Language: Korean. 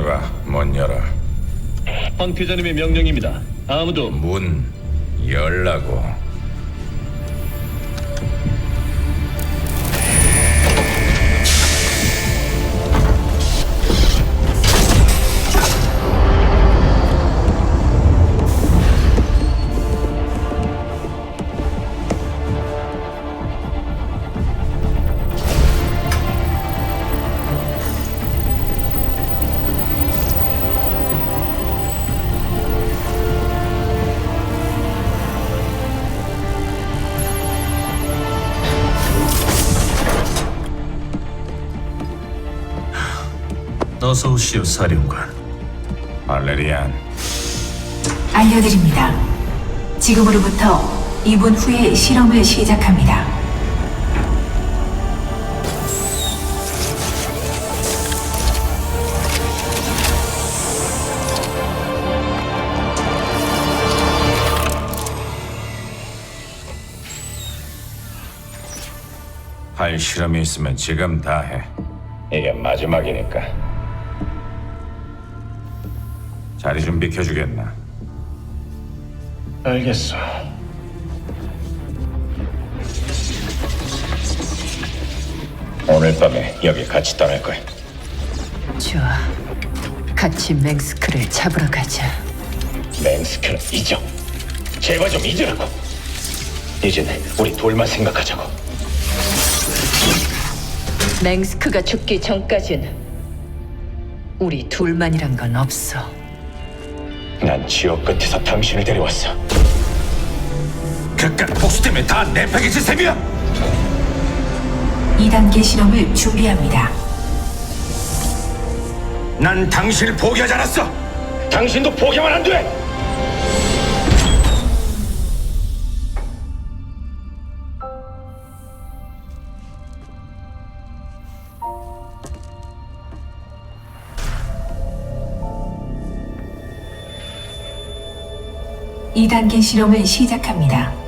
말해봐. 문 열어. 황 피자님의 명령입니다. 아무도 문 열라고. 어서 오시오, 사령관. 발레리안, 알려드립니다. 지금으로부터 2분 후에 실험을 시작합니다. 할 실험이 있으면 지금 다 해. 이게 마지막이니까. 자리 좀 비켜주겠나? 알겠어. 오늘 밤에 여기 같이 떠날 거야. 좋아. 같이 맹스크를 잡으러 가자. 맹스크는 잊어. 제발 좀 잊으라고. 이젠 우리 둘만 생각하자고. 맹스크가 죽기 전까진 우리 둘만이란 건 없어. 난 지옥 끝에서 당신을 데려왔어. 그깟 복수 때문에 다 내 패키지 셈이야! 2단계 실험을 준비합니다. 난 당신을 포기하지 않았어! 당신도 포기하면 안 돼. 이 단계 실험을 시작합니다.